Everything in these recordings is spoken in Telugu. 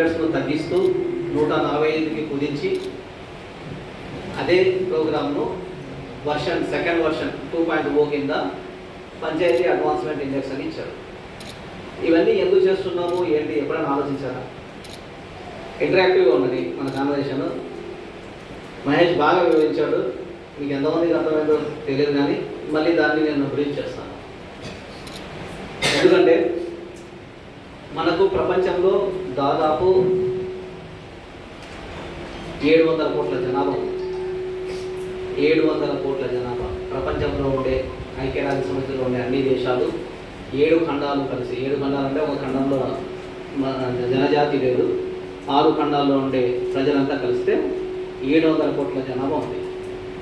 ను తగ్గిస్తూ నూట నలభై ఐదుకి కుదించి అదే ప్రోగ్రామ్ను version second version two point O కింద పంచాయతీ అడ్వాన్స్మెంట్ ఇండెక్స్ అని ఇచ్చారు. ఇవన్నీ ఎందుకు చేస్తున్నాము? ఏంటి? ఎప్పుడైనా ఆలోచించారా? ఇంటరాక్టివ్గా ఉన్నది మన కాన్వర్జేషన్. మహేష్ బాగా వివరించాడు. మీకు ఎంతమందికి అర్థమైందో తెలియదు కానీ మళ్ళీ దాన్ని నేను బ్రీఫ్ చేస్తాను. ఎందుకంటే మనకు ప్రపంచంలో దాదాపు ఏడు వందల కోట్ల జనాభా ఉంది. ఏడు వందల కోట్ల జనాభా. ప్రపంచంలో ఉండే ఐక్యరాజ్య సమితిలో ఉండే అన్ని దేశాలు ఏడు ఖండాలు కలిసి ఏడు ఖండాలు అంటే ఒక ఖండంలో మన జనజాతి లేదు ఆరు ఖండాల్లో ఉండే ప్రజలంతా కలిస్తే ఏడు వందల కోట్ల జనాభా ఉంది.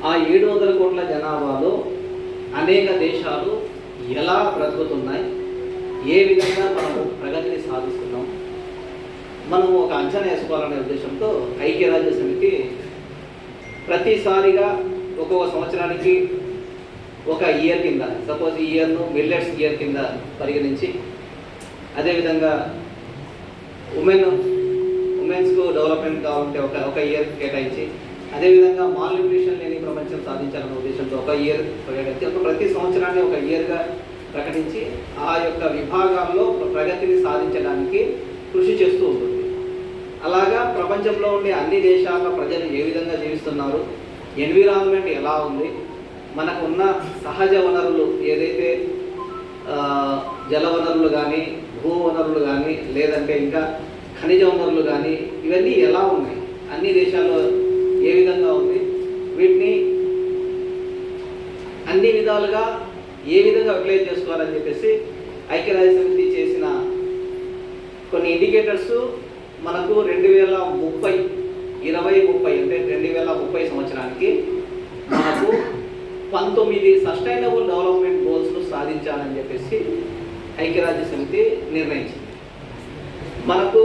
ఆ ఏడు వందల కోట్ల జనాభాలో అనేక దేశాలు ఎలా బ్రతుకుతున్నాయి? ఏ విధంగా మనము ప్రగతిని సాధిస్తున్నాం? మనం ఒక అంచనా వేసుకోవాలనే ఉద్దేశంతో ఐక్యరాజ్య సమితి ప్రతిసారిగా ఒక్కొక్క సంవత్సరానికి ఒక ఇయర్ కింద సపోజ్ ఈ ఇయర్ను మిల్లెట్స్ ఇయర్ కింద పరిగణించి అదేవిధంగా ఉమెన్ ఉమెన్స్కు డెవలప్మెంట్ కావాలంటే ఒక ఒక ఇయర్ కేటాయించి అదేవిధంగా మాల్ న్యూట్రిషన్ లేని ప్రపంచం సాధించాలనే ఉద్దేశంతో ఒక ఇయర్ ప్రకటించి ఒక ప్రతి సంవత్సరాన్ని ఒక ఇయర్గా ప్రకటించి ఆ యొక్క విభాగాల్లో ప్రగతిని సాధించడానికి కృషి చేస్తూ ఉంటుంది. అలాగా ప్రపంచంలో ఉండే అన్ని దేశాల ప్రజలు ఏ విధంగా జీవిస్తున్నారు? ఎన్విరాన్మెంట్ ఎలా ఉంది? మనకున్న సహజ వనరులు ఏదైతే జల వనరులు కానీ భూ వనరులు కానీ లేదంటే ఇంకా ఖనిజ వనరులు కానీ ఇవన్నీ ఎలా ఉన్నాయి? అన్ని దేశాల్లో ఏ విధంగా ఉంది? వీటిని అన్ని విధాలుగా ఏ విధంగా అప్లై చేసుకోవాలని చెప్పేసి ఐక్యరాజ్య సమితి చేసిన కొన్ని ఇండికేటర్స్ మనకు రెండు వేల ముప్పై ఇరవై ముప్పై అంటే రెండు వేల ముప్పై సంవత్సరానికి మనకు పంతొమ్మిది సస్టైనబుల్ డెవలప్మెంట్ గోల్స్ను సాధించాలని చెప్పేసి ఐక్యరాజ్య సమితి నిర్ణయించింది. మనకు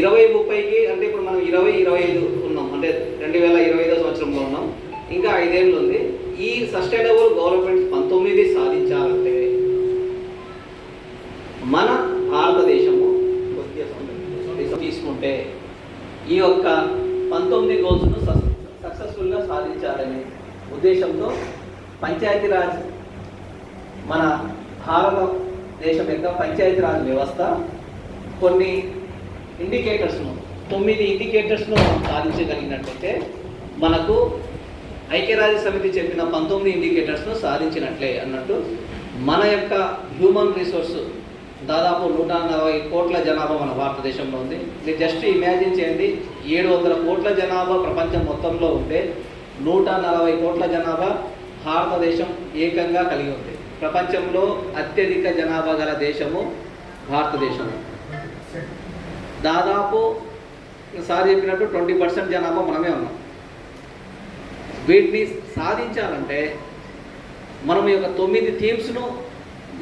ఇరవై ముప్పైకి అంటే ఇప్పుడు మనం ఇరవై ఇరవై ఐదు ఉన్నాం అంటే రెండు వేల ఇరవై ఐదో సంవత్సరంలో ఉన్నాం ఇంకా ఐదేళ్ళు ఉంది. ఈ సస్టైనబుల్ గవర్నమెంట్ పంతొమ్మిది సాధించాలంటే మన ఉంటే ఈ యొక్క పంతొమ్మిది గోల్స్ను సక్సెస్ఫుల్గా సాధించాలనే ఉద్దేశంతో పంచాయతీరాజ్ మన భారతదేశం యొక్క పంచాయతీరాజ్ వ్యవస్థ కొన్ని ఇండికేటర్స్ను తొమ్మిది ఇండికేటర్స్ను మనం సాధించగలిగినట్లయితే మనకు ఐక్యరాజ్య సమితి చెప్పిన పంతొమ్మిది ఇండికేటర్స్ను సాధించినట్లే అన్నట్టు మన యొక్క హ్యూమన్ రిసోర్స్ దాదాపు నూట నలభై కోట్ల జనాభా మన భారతదేశంలో ఉంది. మీరు జస్ట్ ఇమాజిన్ చేయండి ఏడు వందల కోట్ల జనాభా ప్రపంచం మొత్తంలో ఉంటే నూట నలభై కోట్ల జనాభా భారతదేశం ఏకంగా కలిగి ఉంది. ప్రపంచంలో అత్యధిక జనాభా గల దేశము భారతదేశము దాదాపు సార్ చెప్పినట్టు ట్వంటీ పర్సెంట్ జనాభా మనమే ఉన్నాం. వీటిని సాధించాలంటే మనం ఈ యొక్క తొమ్మిది థీమ్స్ను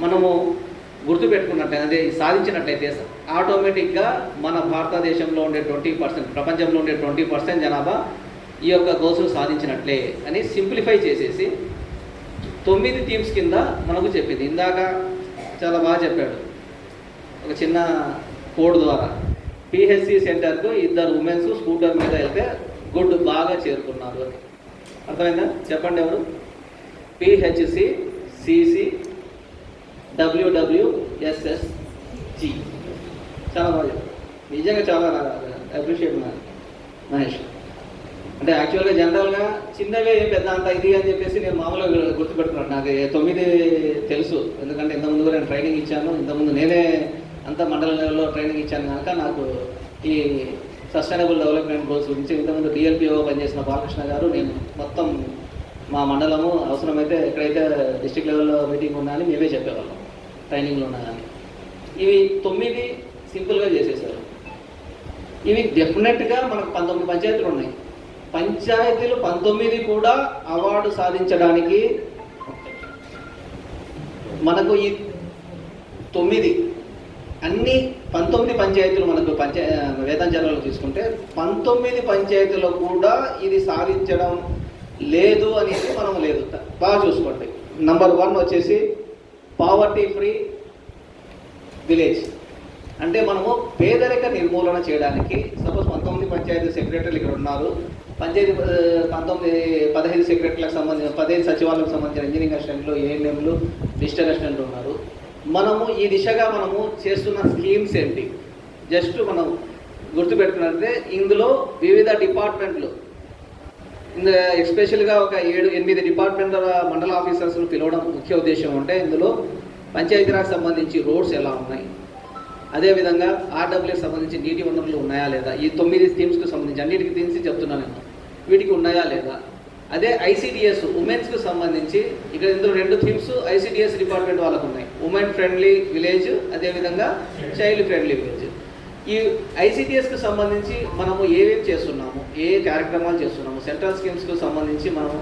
మనము గుర్తుపెట్టుకున్నట్లయితే సాధించినట్లయితే ఆటోమేటిక్గా మన భారతదేశంలో ఉండే ట్వంటీ పర్సెంట్ ప్రపంచంలో ఉండే ట్వంటీ పర్సెంట్ జనాభా ఈ యొక్క గోల్స్ను సాధించినట్లే అని సింప్లిఫై చేసేసి తొమ్మిది థీమ్స్ కింద మనకు చెప్పింది. ఇందాక చాలా బాగా చెప్పాడు. ఒక చిన్న కోడ్ ద్వారా. పిహెచ్సి సెంటర్కు ఇద్దరు ఉమెన్స్ స్కూటర్ మీద వెళ్తే గుడ్ బాగా చేరుకున్నారు అని. అర్థమైందా? చెప్పండి ఎవరు? పిహెచ్సి సిసి డబ్ల్యూడబ్ల్యూఎస్ఎస్జి చాలా బాగా నిజంగా చాలా అప్రిషియేట్ మహేష్. అంటే యాక్చువల్గా జనరల్గా చిన్నవే ఏం పెద్ద అంత ఇది అని చెప్పేసి నేను మామూలుగా గుర్తుపెట్టుకున్నాను నాకు తొమ్మిది తెలుసు. ఎందుకంటే ఇంతకుముందు నేను ట్రైనింగ్ ఇచ్చాను. ఇంతకుముందు నేనే అంత మండల లెవెల్లో ట్రైనింగ్ ఇచ్చాను కనుక నాకు ఈ సస్టైనబుల్ డెవలప్మెంట్ గోల్స్ గురించి ఇంతకుముందు డిఎల్పిఓ పనిచేసిన బాలకృష్ణ గారు నేను మొత్తం మా మండలము అవసరమైతే ఎక్కడైతే డిస్టిక్ లెవెల్లో మీటింగ్ ఉన్నా అని మేమే చెప్పేవాళ్ళం. ట్రైనింగ్లో ఉన్నా కానీ ఇవి తొమ్మిది సింపుల్గా చేసేసారు. ఇవి డెఫినెట్గా మనకు పంతొమ్మిది పంచాయతీలు ఉన్నాయి. పంచాయతీలు పంతొమ్మిది కూడా అవార్డు సాధించడానికి మనకు ఈ తొమ్మిది అన్ని పంతొమ్మిది పంచాయతీలు మనకు పంచాయ వేదాంచలంలో తీసుకుంటే పంతొమ్మిది పంచాయతీలో కూడా ఇది సాధించడం లేదు అనేది మనం లేదు. బాగా చూసుకోండి. నంబర్ వన్ వచ్చేసి పావర్టీ ఫ్రీ విలేజ్ అంటే మనము పేదరిక నిర్మూలన చేయడానికి సపోజ్ పంతొమ్మిది పంచాయతీ సెక్రటరీలు ఇక్కడ ఉన్నారు. పంచాయతీ పంతొమ్మిది పదహైదు సెక్రటరీలకు సంబంధించిన పదహైదు సచివాలయాలకు సంబంధించిన ఇంజనీరింగ్ అసిస్టెంట్లు ఏఎన్ఎంలు డిజిటల్ అసిస్టెంట్లు ఉన్నారు. మనము ఈ దిశగా మనము చేస్తున్న స్కీమ్స్ ఏంటి? జస్ట్ మనం గుర్తుపెట్టుకున్నట్టే ఇందులో వివిధ డిపార్ట్మెంట్లు ఇందులో ఎస్పెషల్గా ఒక ఏడు ఎనిమిది డిపార్ట్మెంట్ల మండల ఆఫీసర్స్ను పిలవడం ముఖ్య ఉద్దేశం ఉంటే ఇందులో పంచాయతీరాజ్ సంబంధించి రోడ్స్ ఎలా ఉన్నాయి? అదేవిధంగా ఆర్డబ్ల్యూ సంబంధించి నీటి వనరులు ఉన్నాయా లేదా? ఈ తొమ్మిది స్కీమ్స్కి సంబంధించి అన్నిటికి తీసి చెప్తున్నాను నేను. వీటికి ఉన్నాయా లేదా? అదే ఐసీడిఎస్ ఉమెన్స్కి సంబంధించి ఇక్కడ ఇందులో రెండు థీమ్స్ ఐసీడిఎస్ డిపార్ట్మెంట్ వాళ్ళకు ఉన్నాయి. ఉమెన్ ఫ్రెండ్లీ విలేజ్ అదేవిధంగా చైల్డ్ ఫ్రెండ్లీ విలేజ్. ఈ ఐసీడిఎస్కి సంబంధించి మనము ఏమేమి చేస్తున్నాము? ఏ కార్యక్రమాలు చేస్తున్నాము? సెంట్రల్ స్కీమ్స్కి సంబంధించి మనం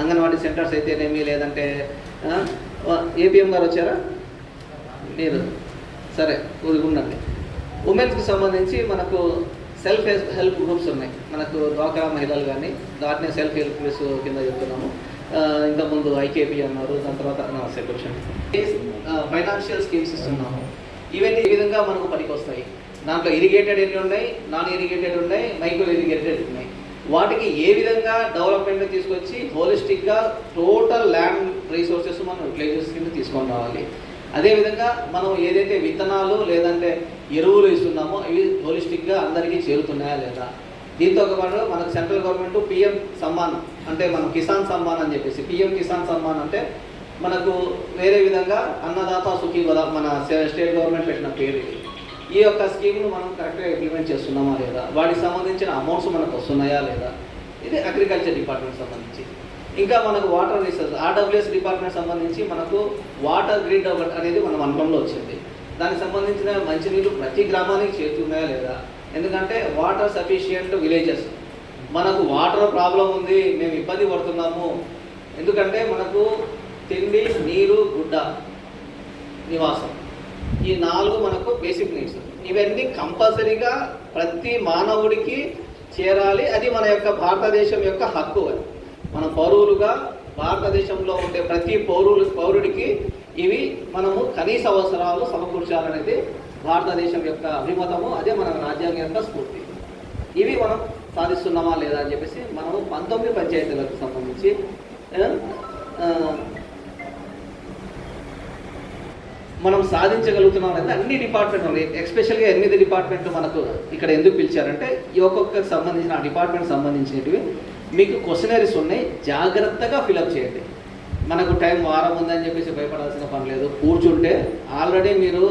అంగన్వాడీ సెంటర్స్ అయితేనేమి లేదంటే ఏపీఎం గారు వచ్చారా? లేదు. సరే ఊరుకుండండి ఉమెన్స్కి సంబంధించి మనకు సెల్ఫ్ హెల్ప్ గ్రూప్స్ ఉన్నాయి. మనకు డ్వాక్రా మహిళలు కానీ దాటినే సెల్ఫ్ హెల్ప్ గ్రూప్స్ కింద చెప్తున్నాము. ఇంతకుముందు ఐకేపీ అన్నారు దాని తర్వాత నమస్తే క్వశ్చన్ ఫైనాన్షియల్ స్కీమ్స్ ఇస్తున్నాము. ఇవన్నీ ఈ విధంగా మనకు పనికి వస్తాయి దాంట్లో ఇరిగేటెడ్ ఎన్ని ఉన్నాయి? నాన్ ఇరిగేటెడ్ ఉన్నాయి మైక్రో ఇరిగేటెడ్ ఉన్నాయి. వాటికి ఏ విధంగా డెవలప్మెంట్ తీసుకొచ్చి హోలిస్టిక్గా టోటల్ ల్యాండ్ రీసోర్సెస్ మనం యూటిలైజేషన్ కింద తీసుకొని రావాలి అదేవిధంగా మనం ఏదైతే విత్తనాలు లేదంటే ఎరువులు ఇస్తున్నామో ఇవి హోలిస్టిక్గా అందరికీ చేరుతున్నాయా లేదా దీంతో పాటు మనకు సెంట్రల్ గవర్నమెంట్ పిఎం సమ్మాన్ అంటే మనం కిసాన్ సమ్మాన్ అని చెప్పేసి పిఎం కిసాన్ సమ్మాన్ అంటే మనకు వేరే విధంగా అన్నదాత సుఖీ మన స్టేట్ గవర్నమెంట్ పెట్టిన పేరు ఇది. ఈ యొక్క స్కీమ్ను మనం కరెక్ట్గా ఇంప్లిమెంట్ చేస్తున్నామా లేదా? వాటికి సంబంధించిన అమౌంట్స్ మనకు వస్తున్నాయా లేదా? ఇది అగ్రికల్చర్ డిపార్ట్మెంట్ సంబంధించి. ఇంకా మనకు వాటర్ రీసోర్స్ ఆర్డబ్ల్యూఎస్ డిపార్ట్మెంట్ సంబంధించి మనకు వాటర్ గ్రిడ్ ఒకటి అనేది మన మండలంలో వచ్చింది. దానికి సంబంధించిన మంచినీళ్ళు ప్రతి గ్రామానికి చేరుతున్నాయా లేదా? ఎందుకంటే వాటర్ సఫిషియంట్ విలేజెస్ మనకు వాటర్ ప్రాబ్లం ఉంది మేము ఇబ్బంది పడుతున్నాము. ఎందుకంటే మనకు తిండి నీరు గుడ్డ నివాసం. ఈ నాలుగు మనకు బేసిక్ నీడ్స్ ఇవన్నీ కంపల్సరీగా ప్రతి మానవుడికి చేరాలి. అది మన యొక్క భారతదేశం యొక్క హక్కు అది. మన పౌరులుగా భారతదేశంలో ఉండే ప్రతి పౌరులు పౌరుడికి ఇవి మనము కనీస అవసరాలు సమకూర్చాలనేది భారతదేశం యొక్క అభిమతము అదే మన రాజ్యాంగం యొక్క స్ఫూర్తి. ఇవి మనం సాధిస్తున్నామా లేదా అని చెప్పేసి మనము పంతొమ్మిది పంచాయతీలకు సంబంధించి మనం సాధించగలుగుతున్నాం అనేది అన్ని డిపార్ట్మెంట్ ఎస్పెషల్గా ఎక్స్పెషల్గా ఎనిమిది డిపార్ట్మెంట్లు మనకు ఇక్కడ ఎందుకు పిలిచారంటే ఈ ఒక్కొక్కరికి సంబంధించిన ఆ డిపార్ట్మెంట్ సంబంధించినవి మీకు క్వశ్చనరీస్ ఉన్నాయి జాగ్రత్తగా ఫిలప్ చేయండి. మనకు టైం వారం ఉందని చెప్పేసి భయపడాల్సిన పని లేదు. కూర్చుంటే ఆల్రెడీ మీరు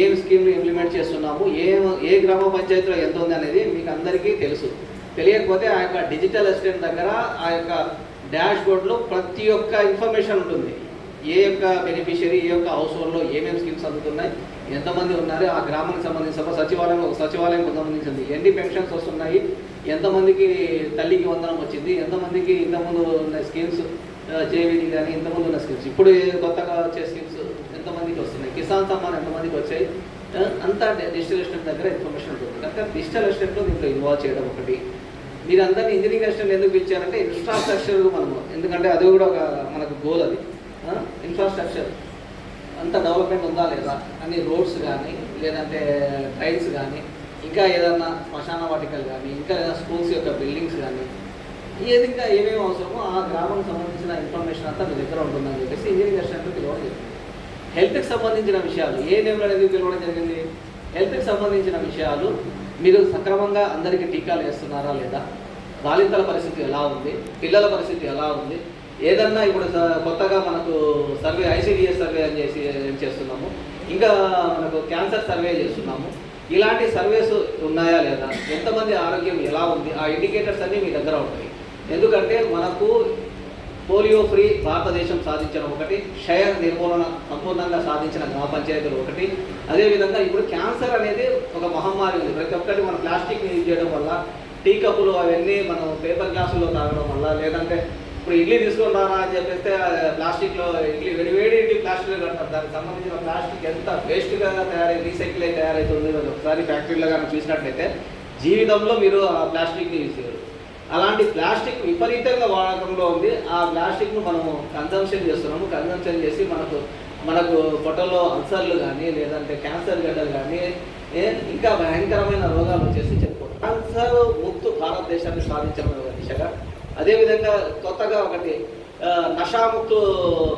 ఏం స్కీమ్ని ఇంప్లిమెంట్ చేస్తున్నాము ఏ ఏ గ్రామ పంచాయతీలో ఎంత ఉంది అనేది మీకు అందరికీ తెలుసు. తెలియకపోతే ఆ యొక్క డిజిటల్ అసిస్టెంట్ దగ్గర ఆ యొక్క డాష్ బోర్డ్లో ప్రతి ఒక్క ఇన్ఫర్మేషన్ ఉంటుంది. ఏ యొక్క బెనిఫిషియరీ ఏ యొక్క హౌస్ హోల్డ్లో ఏమేమి స్కీమ్స్ అందుతున్నాయి ఎంతమంది ఉన్నారు ఆ గ్రామానికి సంబంధించి సపోజ్ సచివాలయం సచివాలయంకు సచివాలయం సంబంధించింది ఎన్ని పెన్షన్స్ వస్తున్నాయి ఎంతమందికి తల్లికి వందనం వచ్చింది ఎంతమందికి ఇంతకుముందు ఉన్న స్కీమ్స్ జేవీడి కానీ ఇంతకుముందు ఉన్న స్కీమ్స్ ఇప్పుడు కొత్తగా వచ్చే స్కీమ్స్ ఎంతమందికి వస్తున్నాయి కిసాన్ సమ్మాన్ ఎంతమందికి వచ్చాయి అంతా డిజిటల్ అసిస్టెంట్ దగ్గర ఇన్ఫర్మేషన్ ఉంటుంది. కనుక డిజిటల్ అసిస్టెంట్లో దీంట్లో ఇన్వాల్వ్ చేయడం ఒకటి. మీరు అందరినీ ఇంజనీరింగ్ అసిస్టెంట్ ఎందుకు పిలిచారంటే ఇన్ఫ్రాస్ట్రక్చర్ మనము ఎందుకంటే అది కూడా ఒక మనకు గోల్ అది. ఇన్ఫ్రాస్ట్రక్చర్ అంత డెవలప్మెంట్ ఉందా లేదా? అన్ని రోడ్స్ కానీ లేదంటే ట్రైన్స్ కానీ ఇంకా ఏదన్నా శ్మశాన వాటికలు కానీ ఇంకా ఏదైనా స్కూల్స్ యొక్క బిల్డింగ్స్ కానీ ఏది ఇంకా ఏమేమి అవసరమో ఆ గ్రామం సంబంధించిన ఇన్ఫర్మేషన్ అంతా మీ దగ్గర ఉంటుందని చెప్పేసి ఇంజనీరింగ్ అసిస్టెంట్ పిలవడం జరిగింది. హెల్త్కి సంబంధించిన విషయాలు ఏ నేమ్లో అనేది పిలవడం జరిగింది? హెల్త్కి సంబంధించిన విషయాలు మీరు సక్రమంగా అందరికీ టీకాలు వేస్తున్నారా లేదా? బాలింతల పరిస్థితి ఎలా ఉంది? పిల్లల పరిస్థితి ఎలా ఉంది? ఏదన్నా ఇప్పుడు కొత్తగా మనకు సర్వే ఐసీడిఎస్ సర్వే అని చేసి చేస్తున్నాము? ఇంకా మనకు క్యాన్సర్ సర్వే చేస్తున్నాము. ఇలాంటి సర్వేస్ ఉన్నాయా లేదా? ఎంతమంది ఆరోగ్యం ఎలా ఉంది? ఆ ఇండికేటర్స్ అన్నీ మీ దగ్గర ఉంటాయి. ఎందుకంటే మనకు పోలియో ఫ్రీ భారతదేశం సాధించడం ఒకటి క్షయ నిర్మూలన సంపూర్ణంగా సాధించిన గ్రామ పంచాయతీలు ఒకటి. అదేవిధంగా ఇప్పుడు క్యాన్సర్ అనేది ఒక మహమ్మారి ఉంది. ప్రతి ఒక్కటి మనం ప్లాస్టిక్ యూజ్ చేయడం వల్ల టీ కప్పులు అవన్నీ మనం పేపర్ గ్లాసుల్లో తాగడం వల్ల లేదంటే ఇప్పుడు ఇడ్లీ తీసుకొని అని చెప్పేస్తే ప్లాస్టిక్లో ఇడ్లీ వేడి వేడి ఇడ్లీ ప్లాస్టిక్లో కడతారు. దానికి సంబంధించిన ప్లాస్టిక్ ఎంత వేస్ట్గా తయారై రీసైకిల్ అయి తయారవుతుంది అది ఒకసారి ఫ్యాక్టరీలో కానీ చూసినట్లయితే జీవితంలో మీరు ఆ ప్లాస్టిక్ని యూజ్ చేయరు. అలాంటి ప్లాస్టిక్ విపరీతంగా వాడకంలో ఉంది. ఆ ప్లాస్టిక్ను మనము కన్జంప్షన్ చేస్తున్నాము. కన్జంప్షన్ చేసి మనకు మనకు పొట్టలో అల్సర్లు కానీ లేదంటే క్యాన్సర్ గడ్డలు కానీ ఇంకా భయంకరమైన రోగాలు వచ్చేసి చెప్పుకోవచ్చు క్యాన్సర్ ముక్తు భారతదేశాన్ని సాధించడం దిశగా అదేవిధంగా కొత్తగా ఒకటి నషాముక్తు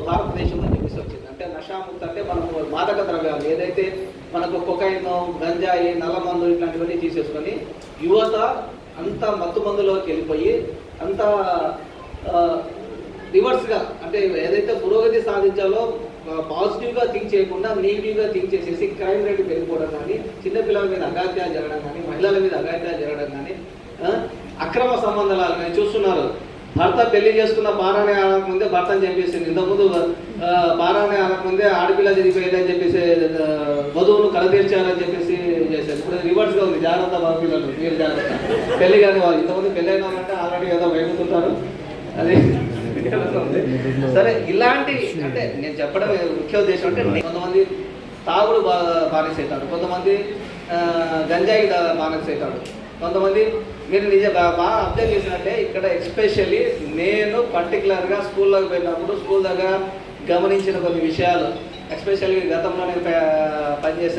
భారతదేశం అని చెప్పేసి వచ్చింది అంటే నషాముక్ అంటే మనకు మాదక ద్రవ్యాలు ఏదైతే మనకు కొకైన్ గంజాయి నల్లమందు ఇట్లాంటివన్నీ తీసేసుకొని యువత అంత మత్తు మందులోకి వెళ్ళిపోయి అంత రివర్స్గా అంటే ఏదైతే పురోగతి సాధించాలో పాజిటివ్గా థింక్ చేయకుండా నెగిటివ్గా థింక్ చేసేసి క్రైమ్ రేట్ పెరిగిపోవడం కానీ చిన్నపిల్లల మీద అగాధ్యాలు జరగడం కానీ మహిళల మీద అగాధ్యాలు జరగడం కానీ అక్రమ సంబంధాలు నేను చూస్తున్నారు. భర్త పెళ్ళి చేసుకున్న పారాయణ ఆడకముందే భర్తను చెప్పేసింది ఇంతకుముందు ఆ, ఆడకముందే ఆడపిల్ల చనిపోయేదని చెప్పేసి ఆ, వధువును కలతీర్చాలని చెప్పేసి చేశారు. ఇప్పుడు రివర్స్గా ఉంది. జాగ్రత్త బాబు పిల్లలు మీరు జాగ్రత్త. పెళ్ళి కానీ వాళ్ళు ఇంతకుముందు పెళ్ళి అయిన వాళ్ళంటే ఆల్రెడీ ఏదో వేగుతుంటారు అది సరే ఇలాంటి అంటే నేను చెప్పడం ముఖ్య ఉద్దేశం అంటే కొంతమంది తాగుడు బాగా బానిసవుతాడు కొంతమంది ఆ, గంజాయి దా- కొంతమంది మీరు నిజ బా- బాగా అబ్జర్వ్ చేసినట్టే ఇక్కడ ఎస్పెషల్లీ నేను పర్టికులర్గా స్కూల్లోకి పోయినప్పుడు స్కూల్ దగ్గర గమనించిన కొన్ని విషయాలు. ఎస్పెషల్గా గతంలో నేను పనిచేసిన